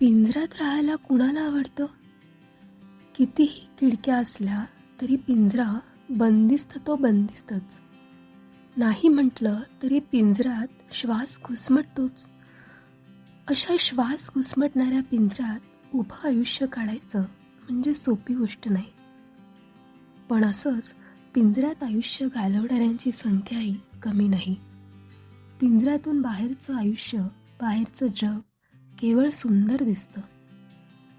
पिंजऱ्यात राहायला कुणाला आवडतं? कितीही खिडक्या असल्या तरी पिंजरा बंदिस्त तो बंदिस्तच. नाही म्हटलं तरी पिंजऱ्यात श्वास घुसमटतोच. अशा श्वास घुसमटणाऱ्या पिंजऱ्यात उभं आयुष्य काढायचं म्हणजे सोपी गोष्ट नाही. पण असंच पिंजऱ्यात आयुष्य घालवणाऱ्यांची संख्याही कमी नाही. पिंजऱ्यातून बाहेरचं आयुष्य बाहेरचं जग केवळ सुंदर दिसतं.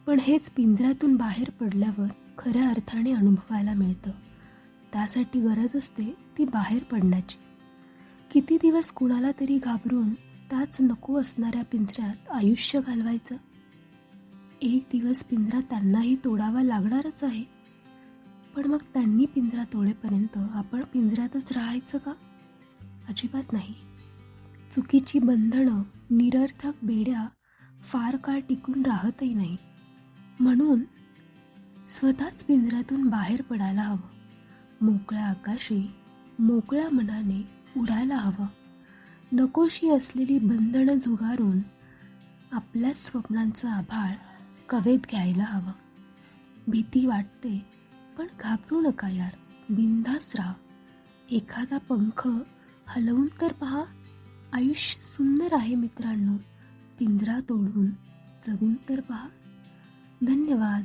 पण हेच पिंजऱ्यातून बाहेर पडल्यावर खऱ्या अर्थाने अनुभवायला मिळतं. त्यासाठी गरज असते ती बाहेर पडण्याची. किती दिवस कुणाला तरी घाबरून त्याच नको असणाऱ्या पिंजऱ्यात आयुष्य घालवायचं? एक दिवस पिंजरा त्यांनाही तोडावा लागणारच आहे. पण मग त्यांनी पिंजरा तोडेपर्यंत आपण पिंजऱ्यातच राहायचं का? अजिबात नाही. चुकीची बंधनं निरर्थक बेड्या फार काळ टिकून राहतही नाही. म्हणून स्वतःच पिंजऱ्यातून बाहेर पडायला हवं. मोकळ्या आकाशी मोकळ्या मनाने उडायला हवं. नकोशी असलेली बंधनं झुगारून आपल्याच स्वप्नांचं आभाळ कवेत घ्यायला हवं. भीती वाटते पण घाबरू नका यार. बिंदास राहा. एखादा पंख हलवून तर पहा. आयुष्य सुंदर आहे मित्रांनो. पिंजरा तोडून जगून तर पहा. धन्यवाद.